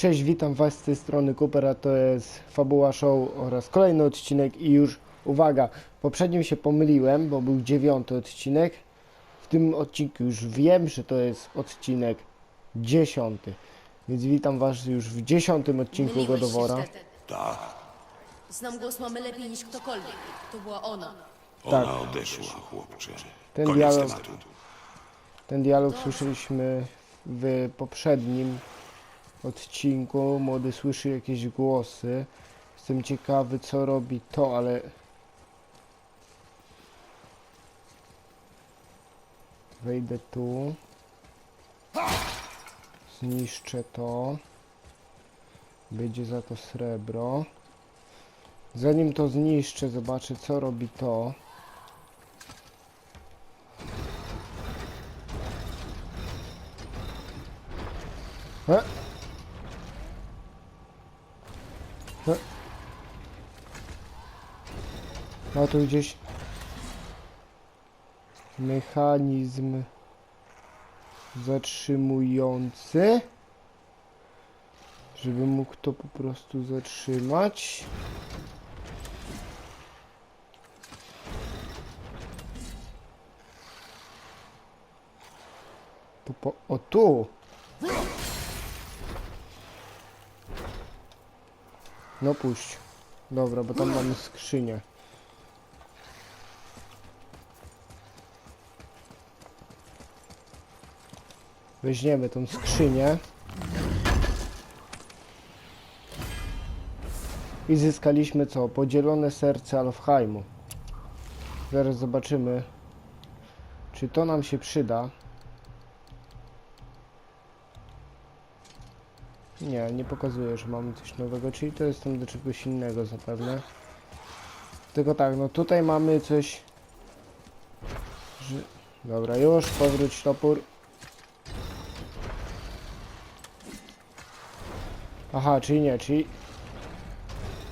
Cześć, witam Was z tej strony Cooper, a to jest Fabuła Show oraz kolejny odcinek i już uwaga, w poprzednim się pomyliłem, bo był dziewiąty odcinek. W tym odcinku już wiem, że to jest odcinek dziesiąty. Więc witam Was już w dziesiątym odcinku Myliłeś się, Godowora. Tak, Znam głos mamy lepiej niż ktokolwiek. To była ona. ona odeszła, chłopcze. Ten Koniec dialog- tematu. Ten dialog słyszeliśmy w poprzednim odcinku. Młody słyszy jakieś głosy. Jestem ciekawy, co robi to, ale. Wejdę tu. Zniszczę to. Będzie za to srebro. Zanim to zniszczę, zobaczę, co robi to. Tu gdzieś mechanizm zatrzymujący, żeby mógł to po prostu zatrzymać. Tu po, o tu! No puść. Dobra, bo tam mamy skrzynię. Weźmiemy tą skrzynię. I zyskaliśmy co? Podzielone serce Alfheimu. Zaraz zobaczymy, czy to nam się przyda. Nie, nie pokazuje, że mamy coś nowego, czyli to jest tam do czegoś innego zapewne. Tylko tak, no tutaj mamy coś... Że... Dobra, już, powróć topór. Aha, czyli nie, czyli...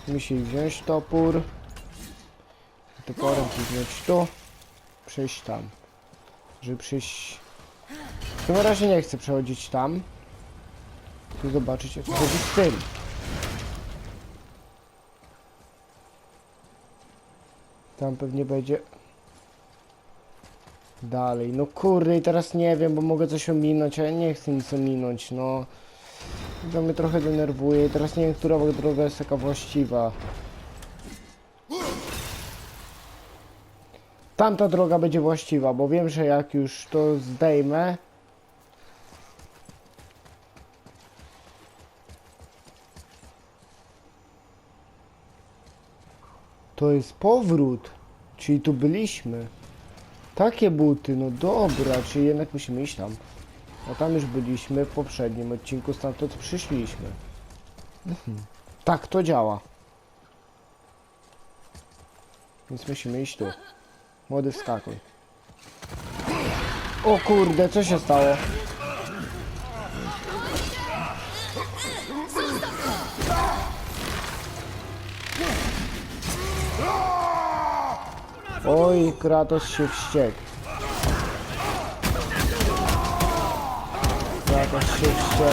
Musi wziąć topór. Toporem wziąć tu. Przejść tam. Żeby przejść... W tym razie nie chcę przechodzić tam. Chcę zobaczyć jak to chodzi z tym. Tam pewnie będzie dalej. No kurde i teraz nie wiem, bo mogę coś ominąć, a ja nie chcę nic ominąć, no. To mnie trochę denerwuje teraz nie wiem, która droga jest taka właściwa. Tamta droga będzie właściwa, bo wiem, że jak już to zdejmę, To jest powrót. Czyli tu byliśmy. Takie buty, no dobra, czyli jednak musimy iść tam. No tam już byliśmy w poprzednim odcinku, stamtąd przyszliśmy. Mhm. Tak to działa. Więc musimy iść tu. Młody wskakuj. O kurde, co się stało? Oj, Kratos się wściekł. Kratos się.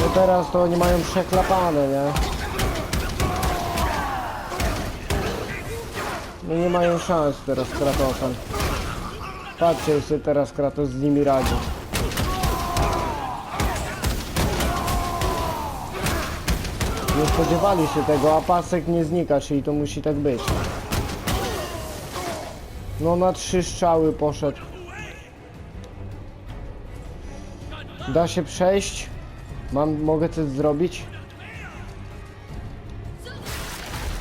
No teraz to oni mają przeklapane, nie? No nie mają szans teraz Kratosem. Patrzcie, jak sobie teraz Kratos z nimi radzi. Nie spodziewali się tego, a pasek nie znika, czyli to musi tak być. No na trzy strzały poszedł. Da się przejść? Mam, mogę coś zrobić?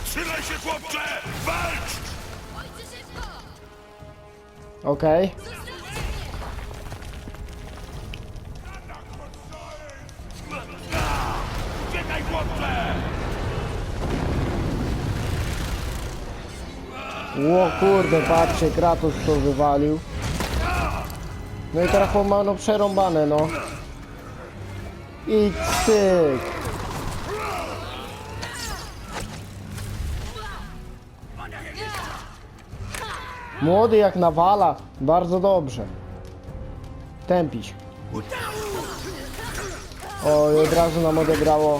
Trzymaj się, chłopcze! Walcz! Okej. Czekaj, chłopcze! Ło kurde, patrzcie, Kratos to wywalił. No i teraz ma no przerąbane, no. I cyk. Młody jak nawala, bardzo dobrze. Tępić. O, i od razu nam odebrało.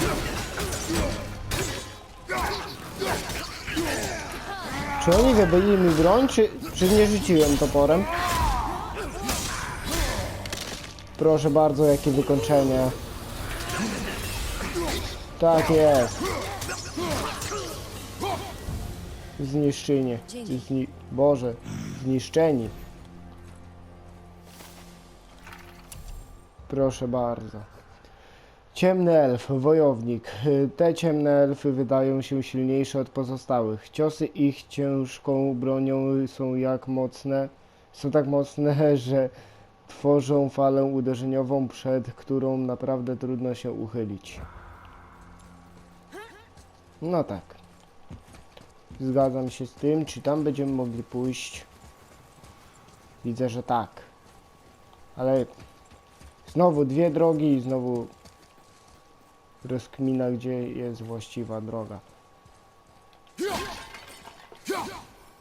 Czy oni wybyli mi broń, czy, czy nie rzuciłem toporem? Proszę bardzo, jakie wykończenie. Tak jest. Zniszczenie. Zni Boże, zniszczeni. Proszę bardzo. Ciemny elf, wojownik. Te ciemne elfy wydają się silniejsze od pozostałych. Ciosy ich ciężką bronią są jak mocne, są tak mocne, że tworzą falę uderzeniową, przed którą naprawdę trudno się uchylić. No tak. Zgadzam się z tym. Czy tam będziemy mogli pójść? Widzę, że tak. Ale znowu dwie drogi i znowu rozkmina, gdzie jest właściwa droga.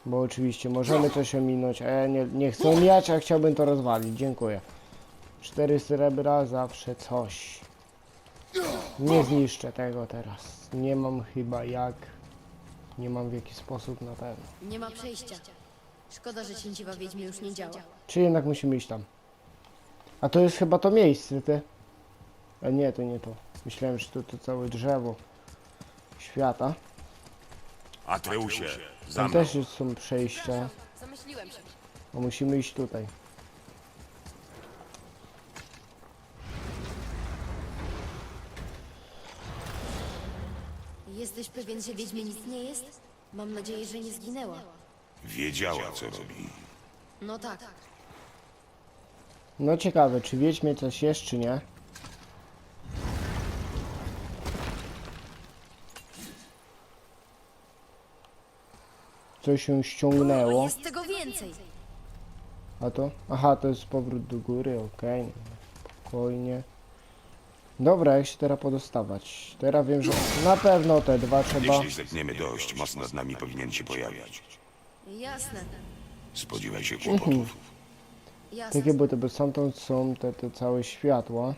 Bo oczywiście możemy coś ominąć, a ja nie, nie chcę omijać, a chciałbym to rozwalić. Dziękuję. Cztery srebra, zawsze coś. Nie zniszczę tego teraz. Nie mam chyba jak. Nie mam w jaki sposób na pewno. Nie ma przejścia. Szkoda, że cięciwa wiedźmie już nie działa. Czy jednak musimy iść tam? A to jest chyba to miejsce, ty. A nie, to nie to. Myślałem, że to, to całe drzewo świata. Atreusie, za Tam mną. też jest- są przejścia. Zamyśliłem się. A musimy iść tutaj. Jesteś pewien, że wiedźmie nic nie jest? Mam nadzieję, że nie zginęła. Wiedziała, co robi. No tak. No ciekawe, czy wiedźmie coś jest, czy nie? Coś się ściągnęło. Jest tego więcej. A to? Aha, to jest powrót do góry, okej. Spokojnie. Dobra, jak się teraz podostawać? Teraz wiem, że na pewno te dwa trzeba... Jeśli zepniemy dość, most nad nami powinien się pojawić. Jasne. Spodziewaj się kłopotów. Jasne. Takie, bo te bo stamtąd są te, te całe światła.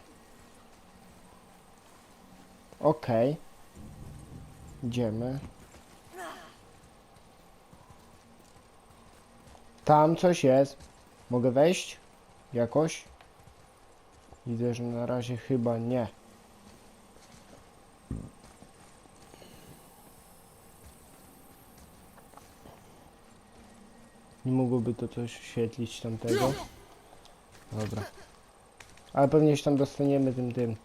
Okej. Idziemy. Tam coś jest. Mogę wejść? Jakoś? Widzę, że na razie chyba nie. Nie mogłoby to coś świetlić tamtego? Dobra. Ale pewnie się tam dostaniemy tym tym.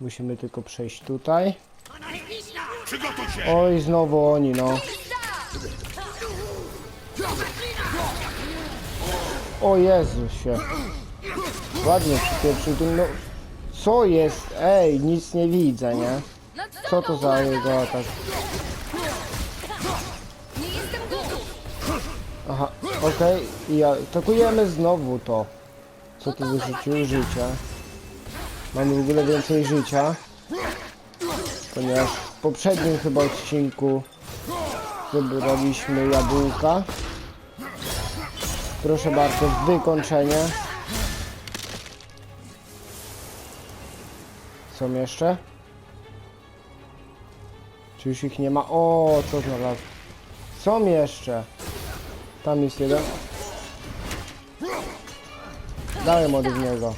Musimy tylko przejść tutaj. Przygotuj się! Oj, znowu oni, no. O Jezusie. Ładnie przypieprzył tym, no. Co jest? Ej, nic nie widzę, nie? Co to za jego atak? Aha, okej, i atakujemy znowu to. Co tu wyrzucił? Życia. Mamy w ogóle więcej życia. Ponieważ w poprzednim chyba odcinku zebraliśmy jabłka. Proszę bardzo, wykończenie. Są jeszcze? Czy już ich nie ma? O, co znalazł? Są jeszcze. Tam jest jeden. Dałem mody w niego.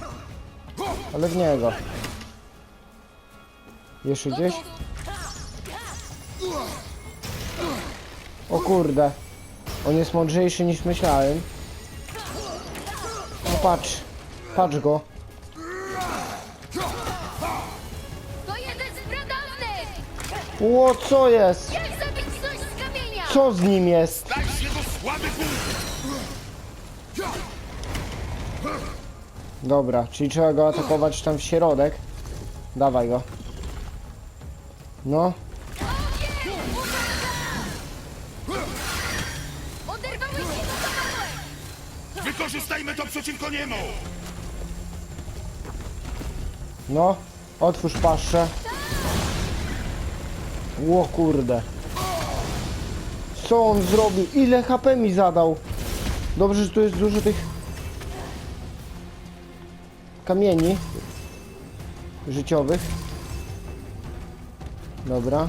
Ale w niego. Jeszcze gdzieś? O kurde. On jest mądrzejszy niż myślałem. Patrz. Patrz go. To jeden z! Ło, co jest? Jak zabić coś z kamienia? Co z nim jest? Daj się do słaby punkt! Dobra, czyli trzeba go atakować tam w środek. Dawaj go. No, Wykorzystajmy to przeciwko niemu! no. Otwórz paszczę. Ło kurde. Co on zrobił? Ile HP mi zadał? Dobrze, że tu jest dużo tych... kamieni życiowych. Dobra.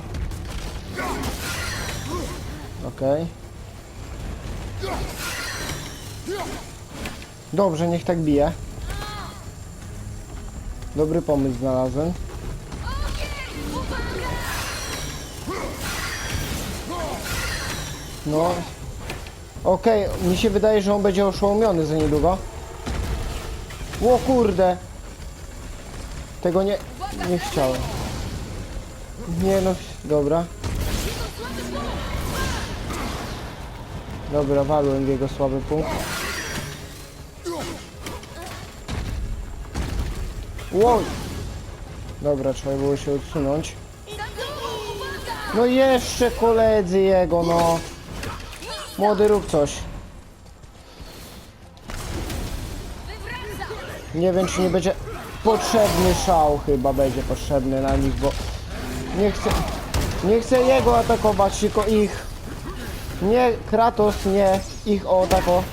Okej. Dobrze, niech tak bije. Dobry pomysł znalazłem. No. Okej, mi się wydaje, że on będzie oszołomiony za niedługo. O kurde. Tego nie, nie chciałem. Nie no, dobra. Dobra, walłem w jego słaby punkt. Wow. Dobra, trzeba było się odsunąć. No jeszcze koledzy jego, no. Młody rób coś. Nie wiem, czy nie będzie potrzebny szał chyba będzie potrzebny na nich, bo nie chcę, nie chcę jego atakować, tylko ich. Nie Kratos, nie ich o tako.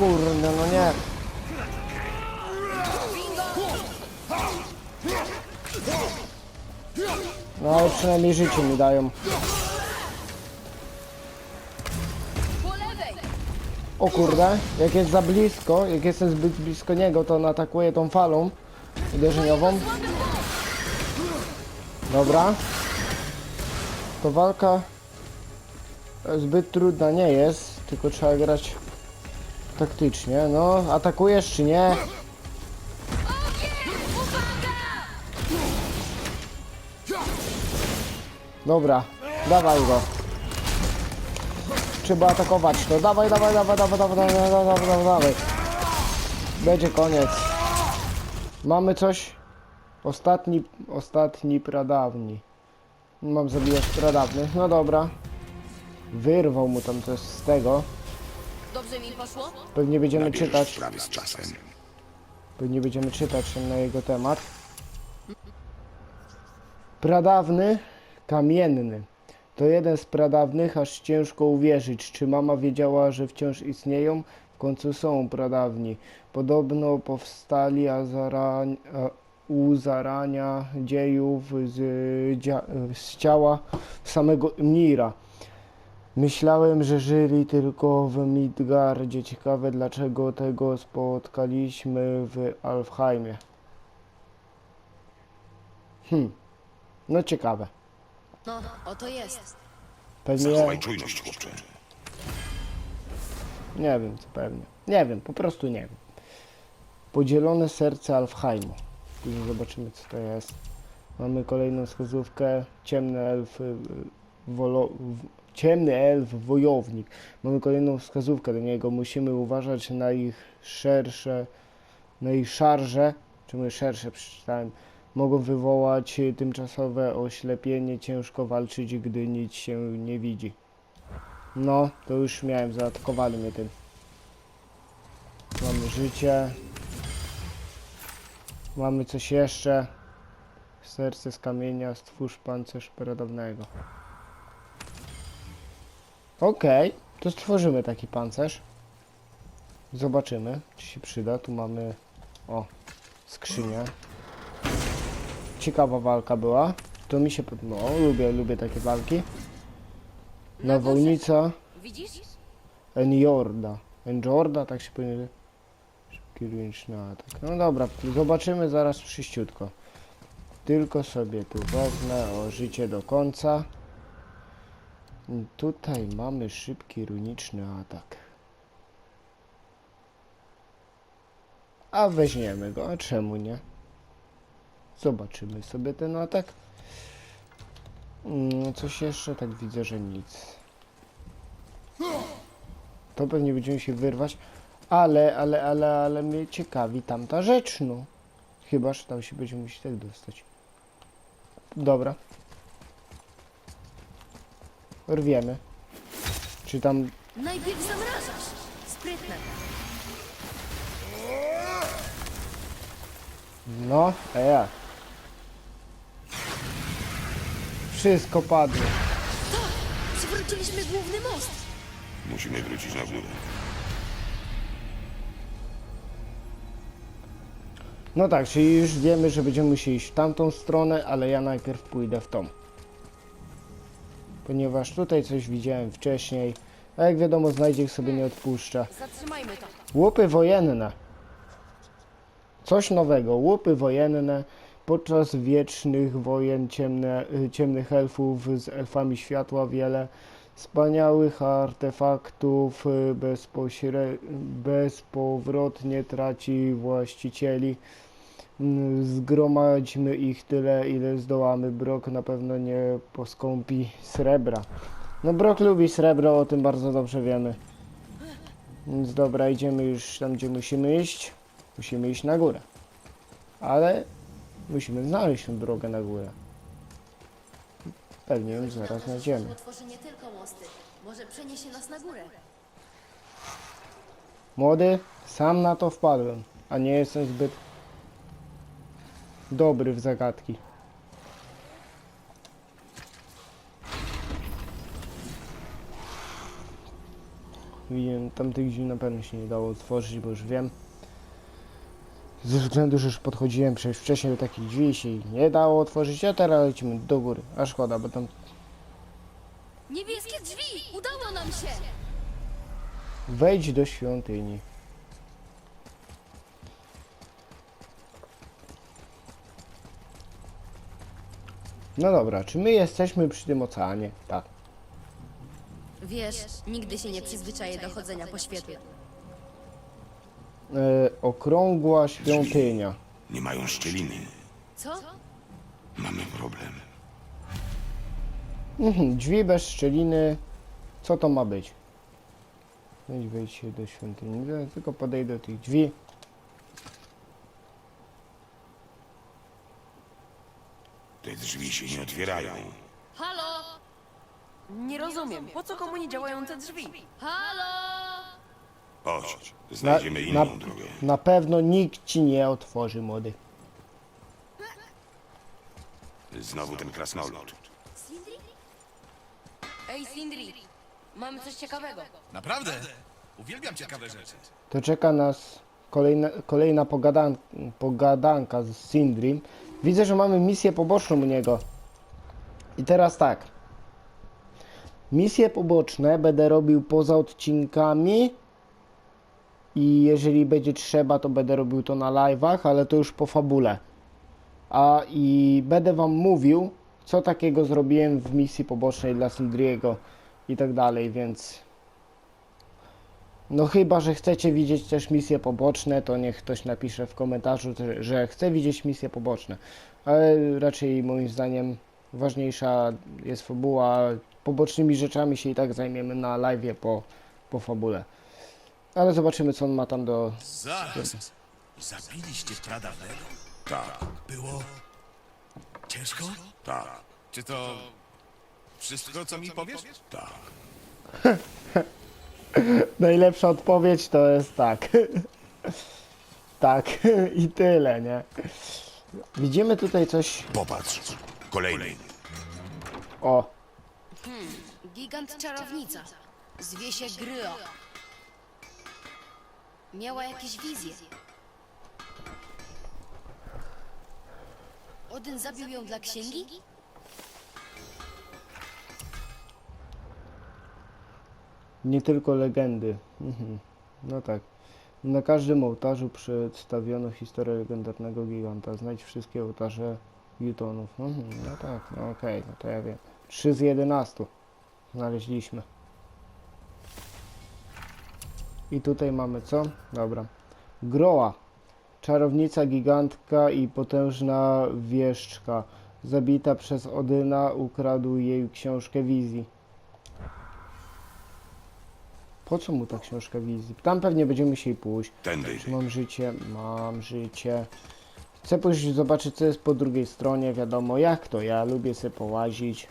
Kurde, no nie. No ale przynajmniej życie mi dają. O kurde, jak jest za blisko, jak jestem zbyt blisko niego, to on atakuje tą falą uderzeniową. Dobra. To walka zbyt trudna nie jest, tylko trzeba grać taktycznie. No, atakujesz czy nie? Dobra, dawaj go. Trzeba atakować to. Dawaj, dawaj, dawaj, dawaj, dawaj, dawaj, dawaj, dawaj, dawaj. Będzie koniec. Mamy coś? Ostatni, ostatni pradawni. Mam zabijać pradawnych. No dobra. Wyrwał mu tam coś z tego. Dobrze mi poszło? Pewnie będziemy Nabierzesz czytać. sprawy z czasem. Pewnie będziemy czytać na jego temat. Pradawny, kamienny. To jeden z pradawnych, aż ciężko uwierzyć, czy mama wiedziała, że wciąż istnieją. W końcu są pradawni. Podobno powstali a zarań, a u zarania dziejów z, dzia, z ciała samego Mira. Myślałem, że żyli tylko w Midgardzie. Ciekawe dlaczego tego spotkaliśmy w Alfheimie. Hmm. No ciekawe. No, oto jest. Pewnie. Zachowaj czujność, chłopcze. Nie wiem co pewnie. Nie wiem, po prostu nie wiem. Podzielone serce Alfheimu. Później zobaczymy co to jest. Mamy kolejną wskazówkę. Ciemny elf. y, Wolo, w- ciemny elf wojownik. Mamy kolejną wskazówkę do niego. Musimy uważać na ich szersze, na ich szarże. Czemu szersze przeczytałem? Mogą wywołać tymczasowe oślepienie. Ciężko walczyć, gdy nic się nie widzi. No, to już miałem, zaatakowali mnie tym. Mamy życie. Mamy coś jeszcze. Serce z kamienia, stwórz pancerz pradawnego. Okej, to stworzymy taki pancerz. Zobaczymy, czy się przyda. Tu mamy, o, skrzynię. Ciekawa walka była. To mi się, no, lubię, lubię takie walki. Nawolnica. Widzisz? Enjorda. Enjorda, tak się powinien... Szybki ręczny atak. No dobra, zobaczymy zaraz przyściutko. Tylko sobie tu wezmę o życie do końca. Tutaj mamy szybki runiczny atak. A weźmiemy go, a czemu nie? Zobaczymy sobie ten atak. Mm, Coś jeszcze? Tak widzę, że nic. To pewnie będziemy się wyrwać. Ale, ale, ale, ale mnie ciekawi tamta rzecz, no. Chyba, że tam się będziemy musieli tak dostać. Dobra. Rwiemy. Czy tam... Najpierw zamrażasz. Sprytne. No, a ja. Wszystko padło. Przywróciliśmy główny most. Musimy wrócić na górę. No tak, czyli już wiemy, że będziemy musieli iść w tamtą stronę, ale ja najpierw pójdę w tą. Ponieważ tutaj coś widziałem wcześniej, a jak wiadomo znajdzie sobie nie odpuszcza. Zatrzymajmy to. Łupy wojenne. Coś nowego. Łupy wojenne. Podczas wiecznych wojen ciemne, ciemnych elfów z elfami światła wiele wspaniałych artefaktów y, bezpośre, bezpowrotnie traci właścicieli. Mm, Zgromadźmy ich tyle, ile zdołamy. Brok na pewno nie poskąpi srebra. No Brok lubi srebro, o tym bardzo dobrze wiemy. Więc dobra, idziemy już tam, gdzie musimy iść. Musimy iść na górę. Ale musimy znaleźć tę drogę na górę. Pewnie ją zaraz znajdziemy. Otworzy nie tylko mosty. Może przeniesie nas na górę. Młody, sam na to wpadłem, a nie jestem zbyt dobry w zagadki. Wiem, tamtych drzwi na pewno się nie dało otworzyć, bo już wiem. Ze względu, że już podchodziłem przecież wcześniej do takich drzwi się ich nie dało otworzyć, a teraz lecimy do góry. A szkoda, bo tam Niebieskie drzwi! Udało nam się! wejdź do świątyni. No dobra, czy my jesteśmy przy tym oceanie? Tak. Wiesz, nigdy się nie przyzwyczaję do chodzenia po świetle. E, okrągła świątynia. Nie mają szczeliny. Co? Mamy problem. Mhm, drzwi bez szczeliny. Co to ma być? Wejdź, wejdź się do świątyni. Ja tylko podejdę do tych drzwi. Te drzwi się nie otwierają. Halo! Nie rozumiem. Po co komu nie działają te drzwi? Halo! Chodź, Na, znajdziemy na, inną drogę. na pewno nikt ci nie otworzy, młody. Znowu ten krasnolud. Sindri? Ej, Sindri! Mamy coś ciekawego. Naprawdę? Uwielbiam ciekawe rzeczy. to czeka nas kolejna, kolejna pogadan, pogadanka z Sindrim. Widzę, że mamy misję poboczną u niego. I teraz tak. Misje poboczne będę robił poza odcinkami. I jeżeli będzie trzeba, to będę robił to na live'ach, ale to już po fabule. A i będę wam mówił, co takiego zrobiłem w misji pobocznej dla Sindriego i tak dalej, więc no chyba, że chcecie widzieć też misje poboczne, to niech ktoś napisze w komentarzu, że- chce widzieć misje poboczne. Ale raczej moim zdaniem ważniejsza jest fabuła. Pobocznymi rzeczami się i tak zajmiemy na live po, po fabule. Ale zobaczymy co on ma tam do... Zaraz. Zabiliście pradawnego? Tak, Było ciężko? tak, Czy to wszystko, co mi powiesz? tak. Najlepsza odpowiedź to jest tak. tak i tyle, nie? Widzimy tutaj coś... Popatrz. Kolejny. O, Gigant czarownica. Zwie się Gryo. Miała jakieś wizje. Odyn zabił ją dla księgi? Nie tylko legendy. Mhm. No tak. Na każdym ołtarzu przedstawiono historię legendarnego giganta. Znajdź wszystkie ołtarze Jutonów. Mhm. No tak, no okej, no to ja wiem. 3 z 11 znaleźliśmy. I tutaj mamy co? Dobra. Groa. Czarownica, gigantka i potężna wieszczka. Zabita przez Odyna, ukradł jej książkę wizji. Po co mu ta książka wizji? Tam pewnie będziemy musieli pójść. Tędy. Czy mam życie? Mam życie. Chcę pójść zobaczyć, co jest po drugiej stronie. Wiadomo, jak to ja lubię sobie połazić.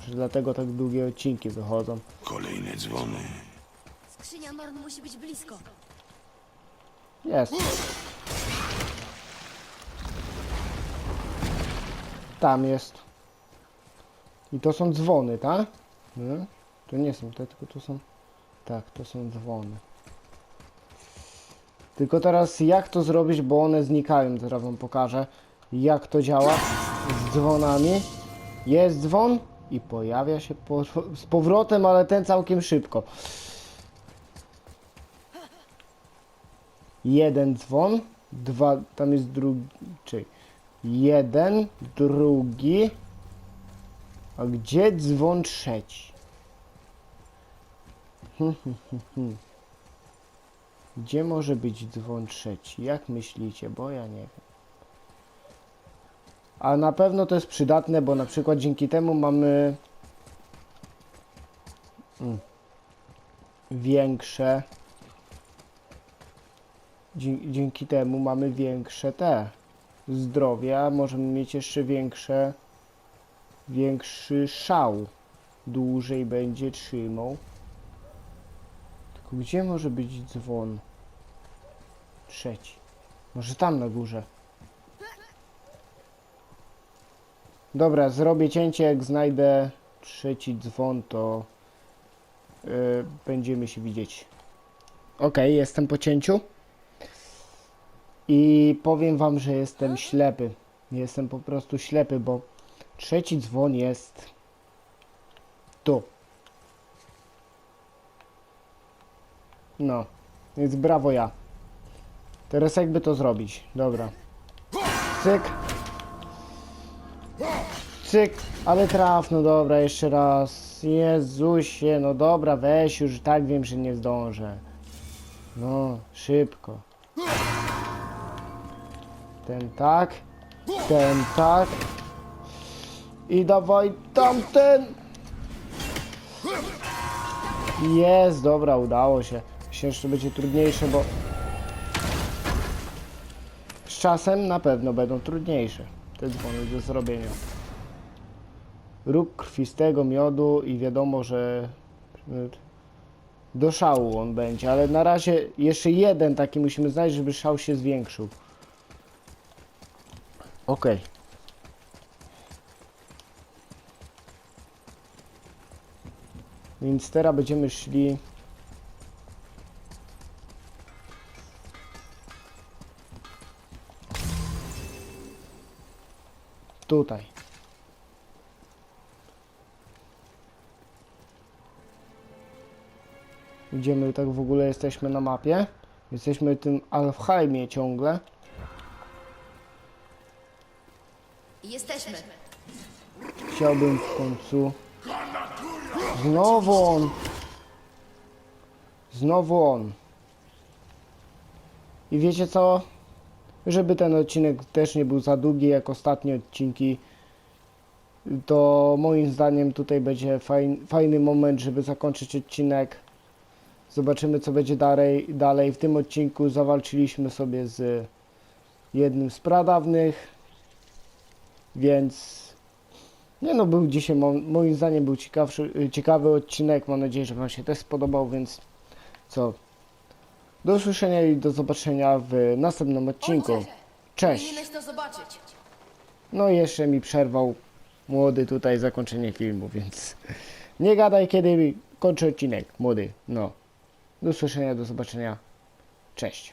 Że dlatego tak długie odcinki wychodzą. Kolejne dzwony. Skrzynia Norn musi być blisko. Jest. Tam jest. I to są dzwony, tak? Nie? To nie są te, tylko to są Tak, to są dzwony. Tylko teraz jak to zrobić, bo one znikają, teraz wam pokażę jak to działa z dzwonami. Jest dzwon i pojawia się po, z powrotem, ale ten całkiem szybko. Jeden dzwon, dwa, tam jest drugi, czyli jeden, drugi, a gdzie dzwon trzeci? Hmm, hmm, hmm, hmm. Gdzie może być dzwon trzeci? Jak myślicie? Bo ja nie wiem. A na pewno to jest przydatne, bo na przykład dzięki temu mamy mm, większe dzięki temu mamy większe te zdrowia, możemy mieć jeszcze większe większy szał. Dłużej będzie trzymał. Gdzie może być dzwon trzeci? Może tam na górze. Dobra, zrobię cięcie, jak znajdę trzeci dzwon, to yy, będziemy się widzieć. Ok, jestem po cięciu. I powiem wam, że jestem ślepy. Jestem po prostu ślepy, bo trzeci dzwon jest tu. No, więc brawo ja. Teraz jakby to zrobić? Dobra. Cyk. Cyk, ale traf, no dobra, jeszcze raz. Jezusie, no dobra, weź już, tak wiem, że nie zdążę. No, szybko. Ten tak, ten tak. I dawaj tamten. Jest, dobra, udało się. To będzie trudniejsze, bo z czasem na pewno będą trudniejsze te dzwony do zrobienia. Róg krwistego miodu i wiadomo, że do szału on będzie, ale na razie jeszcze jeden taki musimy znaleźć, żeby szał się zwiększył. Okej. Więc teraz będziemy szli tutaj. Idziemy tak w ogóle jesteśmy na mapie. Jesteśmy w tym Alfheimie ciągle. Jesteśmy. Chciałbym w końcu. Znowu on. Znowu on. I wiecie co? Żeby ten odcinek też nie był za długi jak ostatnie odcinki, to moim zdaniem tutaj będzie fajn, fajny moment, żeby zakończyć odcinek. Zobaczymy co będzie dalej. dalej. W tym odcinku zawalczyliśmy sobie z jednym z pradawnych, więc nie no, był dzisiaj mo- moim zdaniem był ciekawszy, ciekawy odcinek. Mam nadzieję, że Wam się też spodobał, więc co? Do usłyszenia i do zobaczenia w następnym odcinku. Cześć! Powinieneś to zobaczyć. No i jeszcze mi przerwał młody tutaj zakończenie filmu, więc nie gadaj kiedy kończę odcinek, młody. No. Do usłyszenia, do zobaczenia. Cześć.